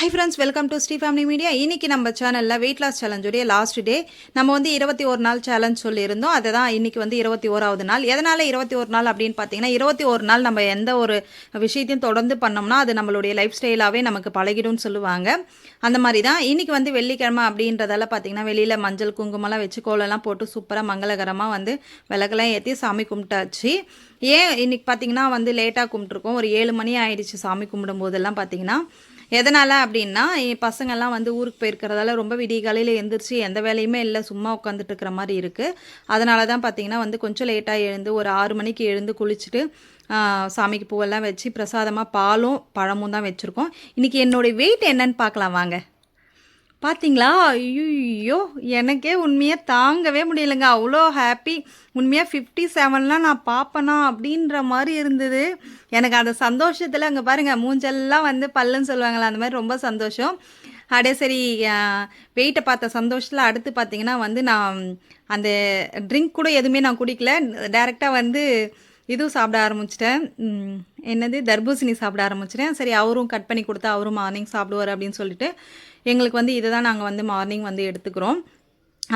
Hi friends welcome to Sri family media இன்னைக்கு நம்ம சேனலில் வெயிட் லாஸ் சேலஞ்சுடைய லாஸ்ட் டே நம்ம வந்து இருபத்தி ஒரு நாள் சேலஞ்ச் சொல்லியிருந்தோம். அதை தான் இன்னைக்கு வந்து இருபத்தி ஓராவது நாள். எதனால் இருபத்தி ஒரு நாள் அப்படின்னு பார்த்தீங்கன்னா இருபத்தி ஒரு நாள் நம்ம எந்த ஒரு விஷயத்தையும் தொடர்ந்து பண்ணோம்னா அது நம்மளுடைய லைஃப் ஸ்டைலாகவே நமக்கு பழகிடும்னு சொல்லுவாங்க. அந்த மாதிரி தான் இன்றைக்கி வந்து வெள்ளிக்கிழமை அப்படின்றதால பார்த்தீங்கன்னா வெளியில் மஞ்சள் குங்குமம்லாம் வச்சு கோலம்லாம் போட்டு சூப்பராக மங்களகரமாக வந்து விளக்கெல்லாம் ஏற்றி சாமி கும்பிட்டாச்சு. ஏன் இன்றைக்கி பார்த்தீங்கன்னா வந்து லேட்டாக கும்பிட்ருக்கோம் ஒரு ஏழு மணி ஆயிடுச்சு சாமி கும்பிடும் போதெல்லாம் பார்த்தீங்கன்னா எதனால் அப்படின்னா என் பசங்கள்லாம் வந்து ஊருக்கு போயிருக்கிறதால ரொம்ப விடிய காலையில் எழுந்திரிச்சு எந்த வேலையுமே இல்லை சும்மா உட்காந்துட்டு இருக்கிற மாதிரி இருக்குது அதனால தான் பார்த்தீங்கன்னா வந்து கொஞ்சம் லேட்டாக எழுந்து ஒரு ஆறு மணிக்கு எழுந்து குளிச்சுட்டு சாமிக்கு பூவெல்லாம் வச்சு பிரசாதமாக பாலும் பழமும் தான் வச்சுருக்கோம். இன்றைக்கி என்னுடைய வெயிட் என்னன்னு பார்க்கலாம் வாங்க. பார்த்தீங்களா ஐயோ எனக்கே உண்மையாக தாங்கவே முடியலைங்க. அவ்வளோ ஹாப்பி உண்மையாக ஃபிஃப்டி செவன்லாம் நான் பார்ப்பேனா அப்படின்ற மாதிரி இருந்தது. எனக்கு அந்த சந்தோஷத்தில் அங்கே பாருங்கள் மூஞ்செல்லாம் வந்து பல்லுன்னு சொல்லுவாங்களா அந்த மாதிரி ரொம்ப சந்தோஷம். அடே சரி வெயிட்டை பார்த்த சந்தோஷத்தில் அடுத்து பார்த்தீங்கன்னா வந்து நான் அந்த ட்ரிங்க் கூட எதுவுமே நான் குடிக்கல. டேரெக்டாக வந்து இதுவும் சாப்பிட ஆரம்பிச்சிட்டேன். என்னது? தர்பூசணி சாப்பிட ஆரம்பிச்சிட்டேன். சரி அவரும் கட் பண்ணி கொடுத்தா அவரும் மார்னிங் சாப்பிடுவார் அப்படின்னு சொல்லிட்டு எங்களுக்கு வந்து இதை தான் நாங்கள் வந்து மார்னிங் வந்து எடுத்துக்கிறோம்.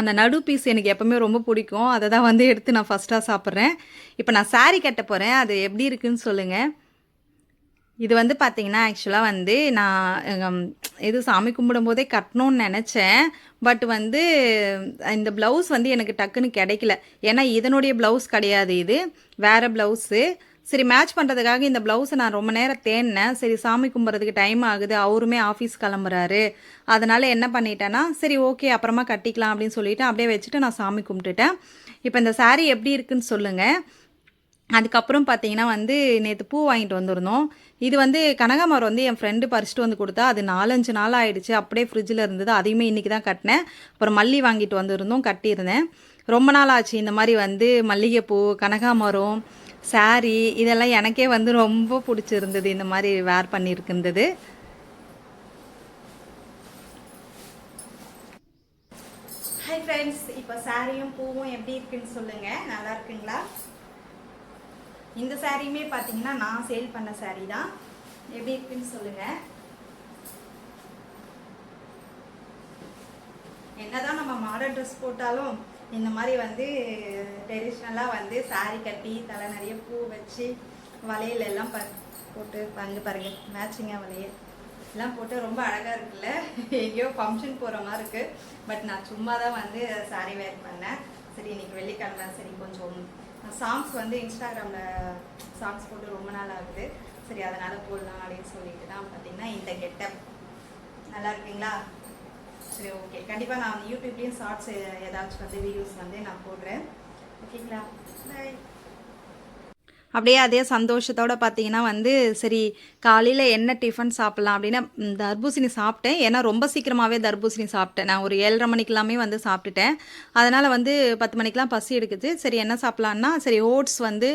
அந்த நடு பீஸ் எனக்கு எப்போவுமே ரொம்ப பிடிக்கும். அதை தான் வந்து எடுத்து நான் ஃபஸ்ட்டாக சாப்பிட்றேன். இப்போ நான் saree கட்ட போகிறேன் அது எப்படி இருக்குன்னு சொல்லுங்கள் இது வந்து பார்த்திங்கன்னா ஆக்சுவலாக வந்து நான் இது சாமி கும்பிடும்போதே கட்டணும்னு நினச்சேன். பட் வந்து இந்த ப்ளவுஸ் வந்து எனக்கு டக்குன்னு கிடைக்கல. ஏன்னா இதனுடைய ப்ளவுஸ் கிடையாது இது. வேறு ப்ளவுஸு சரி மேட்ச் பண்ணுறதுக்காக இந்த ப்ளவுஸை நான் ரொம்ப நேரம் தேடினேன் சரி சாமி கும்பிட்றதுக்கு டைம் ஆகுது. அவருமே ஆஃபீஸ் கிளம்புறாரு. அதனால் என்ன பண்ணிட்டேன்னா சரி ஓகே அப்புறமா கட்டிக்கலாம் அப்படின்னு சொல்லிவிட்டு அப்படியே வச்சுட்டு நான் சாமி கும்பிட்டுட்டேன். இப்போ இந்த சாரீ எப்படி இருக்குன்னு சொல்லுங்கள் அதுக்கப்புறம் பார்த்தீங்கன்னா வந்து நேற்று பூ வாங்கிட்டு வந்திருந்தோம். இது வந்து கனகாமரம் வந்து என் ஃப்ரெண்டு பறிச்சுட்டு வந்து கொடுத்தா அது நாலஞ்சு நாள் ஆயிடுச்சு. அப்படியே ஃப்ரிட்ஜில் இருந்தது. அதையுமே இன்றைக்கி தான் கட்டினேன். அப்புறம் மல்லி வாங்கிட்டு வந்திருந்தோம் கட்டியிருந்தேன். ரொம்ப நாள் ஆச்சு. இந்த மாதிரி வந்து மல்லிகைப்பூ கனகாமரம் saree இதெல்லாம் எனக்கே வந்து ரொம்ப பிடிச்சிருந்தது. இந்த மாதிரி வேர் பண்ணியிருக்கின்றது ஹாய் ஃப்ரெண்ட்ஸ் இப்போ சாரியும் பூவும் எப்படி இருக்குன்னு சொல்லுங்கள் நல்லா இருக்குங்களா? இந்த சாரியுமே பார்த்தீங்கன்னா நான் சேல் பண்ண saree தான். எப்படி இருக்குன்னு சொல்லுங்கள் என்னதான் நம்ம மாடர்ன் ட்ரெஸ் போட்டாலும் இந்த மாதிரி வந்து ட்ரெடிஷ்னலாக வந்து சாரி கட்டி தலை நிறைய பூ வச்சு வளையல் எல்லாம் ப போட்டு பங்கு பாருங்க. மேட்சிங்காக வளையல். எல்லாம் போட்டு ரொம்ப அழகாக இருக்குல்ல? எங்கேயோ ஃபங்க்ஷன் போகிற மாதிரி இருக்குது பட் நான் சும்மா தான் வந்து சாரி வேர் பண்ணேன். சரி இன்னைக்கு வெள்ளிக்கிழமை சரி கொஞ்சம் சாங்ஸ் வந்து இன்ஸ்டாகிராமில் சாங்ஸ் போட்டு ரொம்ப நாள் ஆகுது. சரி அதனால் போடலாம் அப்படின்னு சொல்லிட்டு தான் பார்த்தீங்கன்னா இந்த கெட்டப். நல்லா இருக்குங்களா? சரி ஓகே கண்டிப்பாக நான் யூடியூப்லேயும் ஷார்ட்ஸ் ஏதாச்சும் வந்து வீடியோஸ் வந்து நான் போடுறேன். ஓகேங்களா பாய் அப்படியே அதே சந்தோஷத்தோடு பார்த்தீங்கன்னா வந்து சரி காலையில் என்ன டிஃபன் சாப்பிட்லாம் அப்படின்னா தர்பூசணி சாப்பிட்டேன். ஏன்னா ரொம்ப சீக்கிரமாகவே தர்பூசணி சாப்பிட்டேன். நான் ஒரு ஏழரை மணிக்கெல்லாமே வந்து சாப்பிட்டுட்டேன். அதனால் வந்து பத்து மணிக்கெலாம் பசி எடுக்குது. சரி என்ன சாப்பிட்லான்னா சரி ஓட்ஸ் வந்து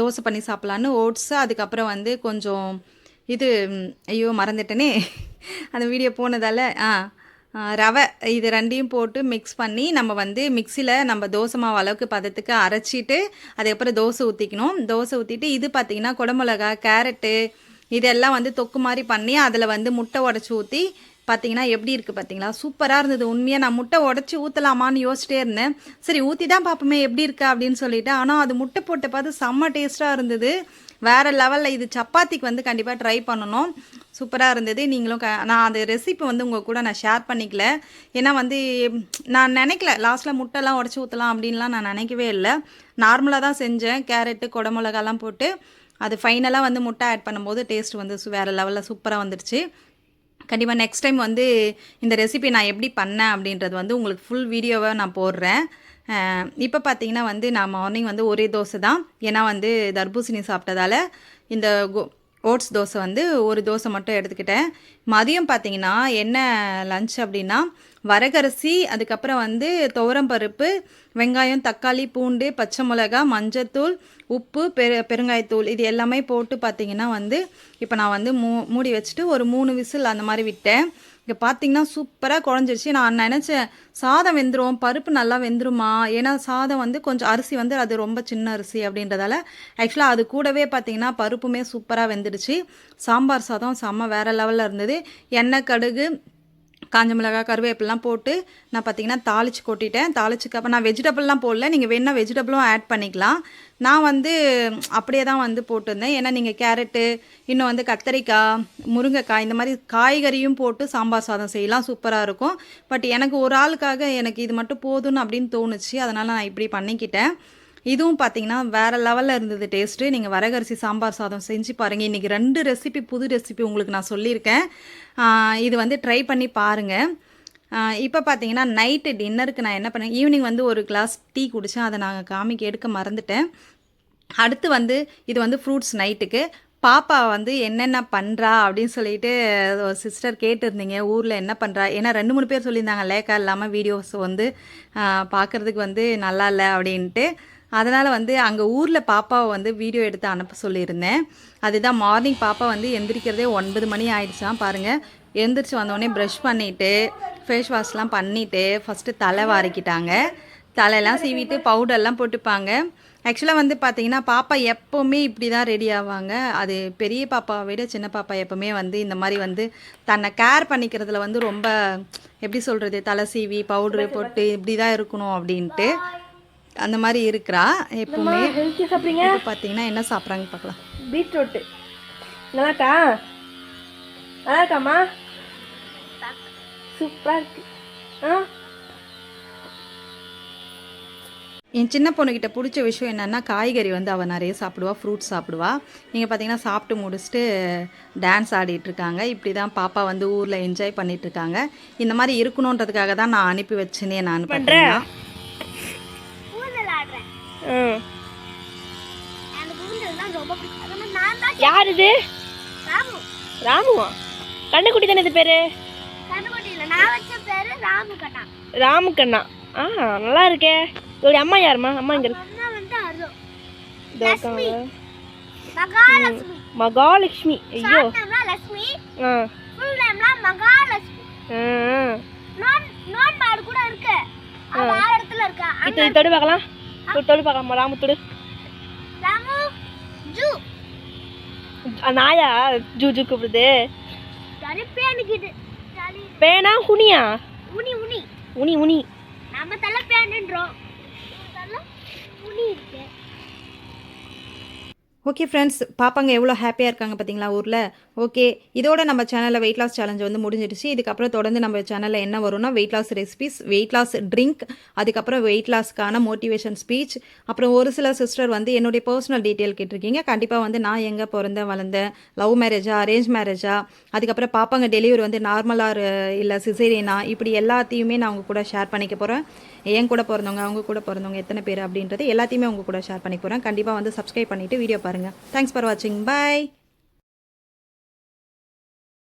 தோசை பண்ணி சாப்பிட்லான்னு ஓட்ஸ் அதுக்கப்புறம் வந்து கொஞ்சம் இது ஐயோ மறந்துட்டேனே. அந்த வீடியோ போனதால் ஆ ரவை இது ரெண்டையும் போட்டு மிக்ஸ் பண்ணி நம்ம வந்து மிக்சியில் நம்ம தோசை மாவு அளவுக்கு பதத்துக்கு அரைச்சிட்டு அதுக்கப்புறம் தோசை ஊற்றிக்கணும் தோசை ஊற்றிட்டு இது பார்த்தீங்கன்னா குடமிளகா கேரட்டு இதெல்லாம் வந்து தொக்கு மாதிரி பண்ணி அதில் வந்து முட்டை உடச்சி ஊற்றி பார்த்தீங்கன்னா எப்படி இருக்குது பார்த்தீங்களா சூப்பராக இருந்தது. உண்மையாக நான் முட்டை உடச்சி ஊற்றலாமான்னு யோசிச்சிட்டே இருந்தேன். சரி ஊற்றி தான் பார்ப்போமே எப்படி இருக்கா அப்படின்னு சொல்லிட்டு ஆனால் அது முட்டை போட்டு பார்த்து செம்ம டேஸ்ட்டாக இருந்தது. வேறு லெவலில் இது சப்பாத்திக்கு வந்து கண்டிப்பாக ட்ரை பண்ணணும். சூப்பராக இருந்தது. நீங்களும் க நான் அந்த ரெசிபி வந்து உங்கள் கூட நான் ஷேர் பண்ணிக்கல. ஏன்னா வந்து நான் நினைக்கல. லாஸ்ட்டில் முட்டைலாம் உடச்சி ஊற்றலாம் அப்படின்லாம் நான் நினைக்கவே இல்லை. நார்மலாக தான் செஞ்சேன். கேரட்டு குடமிளகாலாம் போட்டு அது ஃபைனலாக வந்து முட்டை ஆட் பண்ணும்போது டேஸ்ட் வந்து சு- வேறு லெவலில் சூப்பராக வந்துடுச்சு கண்டிப்பாக நெக்ஸ்ட் டைம் வந்து இந்த ரெசிபி நான் எப்படி பண்ணேன் அப்படின்றது வந்து உங்களுக்கு ஃபுல் வீடியோவை நான் போடுறேன். இப்போ பார்த்தீங்கன்னா வந்து நான் மார்னிங் வந்து ஒரே தோசை தான். ஏன்னா வந்து தர்பூசணி சாப்பிட்டதால இந்த கோ ஓட்ஸ் தோசை வந்து ஒரு தோசை மட்டும் எடுத்துக்கிட்டேன். மதியம் பார்த்தீங்கன்னா என்ன லஞ்ச் அப்படின்னா வரகரிசி அதுக்கப்புறம் வந்து துவரம்பருப்பு வெங்காயம் தக்காளி பூண்டு பச்சை மிளகா மஞ்சத்தூள் உப்பு பெரு பெருங்காயத்தூள் இது எல்லாமே போட்டு பார்த்தீங்கன்னா வந்து இப்போ நான் வந்து மூ மூடி வச்சுட்டு ஒரு மூணு விசில் அந்த மாதிரி விட்டேன். இங்கே பார்த்தீங்கன்னா சூப்பராக குழஞ்சிருச்சு. நான் நினச்சேன் சாதம் வெந்துடும் பருப்பு நல்லா வெந்துருமா? ஏன்னா சாதம் வந்து கொஞ்சம் அரிசி வந்து அது ரொம்ப சின்ன அரிசி அப்படின்றதால ஆக்சுவலாக அது கூடவே பார்த்தீங்கன்னா பருப்புமே சூப்பராக வெந்துடுச்சு. சாம்பார் சாதம் செம்ம வேறு லெவலில் இருந்தது. எண்ணெய் கடுகு காஞ்ச மிளகாய் கருவேப்பிலாம் போட்டு நான் பார்த்தீங்கன்னா தாளிச்சு கொட்டிட்டேன். தாளிச்சுக்கு அப்போ நான் வெஜிடபிள்லாம் போடல. நீங்கள் வேணால் வெஜிடபிளும் ஆட் பண்ணிக்கலாம். நான் வந்து அப்படியே தான் வந்து போட்டிருந்தேன். ஏன்னா நீங்கள் கேரட்டு இன்னும் வந்து கத்தரிக்காய் முருங்கைக்காய் இந்த மாதிரி காய்கறியும் போட்டு சாம்பார் சாதம் செய்யலாம். சூப்பராக இருக்கும். பட் எனக்கு ஒரு ஆளுக்காக எனக்கு இது மட்டும் போதும்னு அப்படின்னு தோணுச்சு. அதனால் நான் இப்படி பண்ணிக்கிட்டேன். இதுவும் பார்த்தீங்கன்னா வேறு லெவலில் இருந்தது டேஸ்ட்டு நீங்கள் வரகரிசி சாம்பார் சாதம் செஞ்சு பாருங்கள் இன்றைக்கி ரெண்டு ரெசிபி புது ரெசிபி உங்களுக்கு நான் சொல்லியிருக்கேன். இது வந்து ட்ரை பண்ணி பாருங்கள் இப்போ பார்த்தீங்கன்னா நைட்டு டின்னருக்கு நான் என்ன பண்ணேன்? ஈவினிங் வந்து ஒரு கிளாஸ் டீ குடித்தேன் அதை நாங்கள் காமிக்கு எடுக்க மறந்துட்டேன். அடுத்து வந்து இது வந்து ஃப்ரூட்ஸ் நைட்டுக்கு பாப்பா வந்து என்னென்ன பண்ணுறா அப்படின்னு சொல்லிட்டு ஒரு சிஸ்டர் கேட்டிருந்தீங்க. ஊரில் என்ன பண்ணுறா ஏன்னா ரெண்டு மூணு பேர் சொல்லியிருந்தாங்க. லேக்கா இல்லாமல் வீடியோஸ் வந்து பார்க்குறதுக்கு வந்து நல்லா இல்லை அப்படின்ட்டு. அதனால் வந்து அங்கே ஊரில் பாப்பாவை வந்து வீடியோ எடுத்து அனுப்ப சொல்லியிருந்தேன். அதுதான் மார்னிங் பாப்பா வந்து எந்திரிக்கிறதே ஒன்பது மணி ஆயிடுச்சான் பாருங்கள் எந்திரிச்சு வந்தோடனே ப்ரஷ் பண்ணிவிட்டு ஃபேஸ் வாஷ்லாம் பண்ணிவிட்டு ஃபஸ்ட்டு தலை வாரிக்கிட்டாங்க. தலையெல்லாம் சீவிட்டு பவுடர்லாம் போட்டுப்பாங்க. ஆக்சுவலாக வந்து பார்த்தீங்கன்னா பாப்பா எப்போவுமே இப்படி தான் ரெடி ஆவாங்க. அது பெரிய பாப்பாவை விட சின்ன பாப்பா எப்போவுமே வந்து இந்த மாதிரி வந்து தன்னை கேர் பண்ணிக்கிறதுல வந்து ரொம்ப எப்படி சொல்கிறது தலை சீவி பவுட்ரு போட்டு இப்படி தான் இருக்கணும் அப்படின்ட்டு. அந்த மாதிரி இருக்கிறா. எப்பவுமே ஹெல்த்தி சாப்பிட்றீங்க? பார்த்தீங்கன்னா என்ன சாப்பிட்றாங்க பார்க்கலாம் பீட்ரூட்டு. நல்லாக்கா நல்லா இருக்காம்மா சூப்பராக இருக்கு ஆ? என் சின்ன பொண்ணுக்கிட்ட பிடிச்ச விஷயம் என்னென்னா காய்கறி வந்து அவள் நிறைய சாப்பிடுவா ஃப்ரூட்ஸ் சாப்பிடுவா. நீங்கள் பார்த்தீங்கன்னா சாப்பிட்டு முடிச்சுட்டு டான்ஸ் ஆடிட்டு இருக்காங்க இப்படி தான் பாப்பா வந்து ஊரில் என்ஜாய் பண்ணிட்டு இருக்காங்க இந்த மாதிரி இருக்கணுன்றதுக்காக தான் நான் அனுப்பி வச்சேனே நான் ம் யார் இது? ராமுவா? கண்ணுக்குட்டி தானே இது பேரு? ராமு கண்ணா. ஆ நல்லா இருக்கே. இதோட அம்மா யாரும்மா? அம்மா இங்க. மகாலட்சுமி. ஐயோ. ஆ. ஆ, ஆ. இது இது தொடு பார்க்கலாம். தொடு தொடு பார்க்கலாமா ராமு தொடு ஆ, நாயா ஜூ ஜூ கூப்பிடுது பேனா ஹுனியா உனி உனி உனி உனி நம்ம தலை பேனுன்றோம் தலை உனி இருக்கு ஓகே ஃப்ரெண்ட்ஸ் பாப்பாங்க எவ்வளோ ஹாப்பியாக இருக்காங்க பார்த்தீங்களா ஊரில்? ஓகே இதோட நம்ம சேனலில் வெயிட் லாஸ் சேலஞ்ச் வந்து முடிஞ்சிடுச்சு. இதுக்கப்புறம் தொடர்ந்து நம்ம சேனலில் என்ன வரும்னா weight loss recipes weight loss drink அதுக்கப்புறம் வெயிட் லாஸ்க்கான மோட்டிவேஷன் ஸ்பீச் அப்புறம் ஒரு சில சிஸ்டர் வந்து என்னுடைய பர்சனல் டீட்டெயில் கேட்டிருக்கீங்க. கண்டிப்பாக வந்து நான் எங்கே பிறந்தேன் வளர்ந்தேன் லவ் மேரேஜா அரேஞ்ச் மேரேஜா அதுக்கப்புறம் பாப்பாங்க டெலிவரி வந்து நார்மலாக இல்லை சிசேரியனா இப்படி எல்லாத்தையுமே நான் உங்கள் கூட ஷேர் பண்ணிக்க போகிறேன் என் கூட பிறந்தவங்க அவங்க கூட பிறந்தவங்க எத்தனை பேர் அப்படின்றது எல்லாத்தையுமே உங்கள் கூட ஷேர் பண்ணிக்க போகிறேன் கண்டிப்பாக வந்து சப்ஸ்கிரைப் பண்ணிவிட்டு வீடியோ பாருங்கள் தேங்க்ஸ் ஃபார் வாட்சிங் பை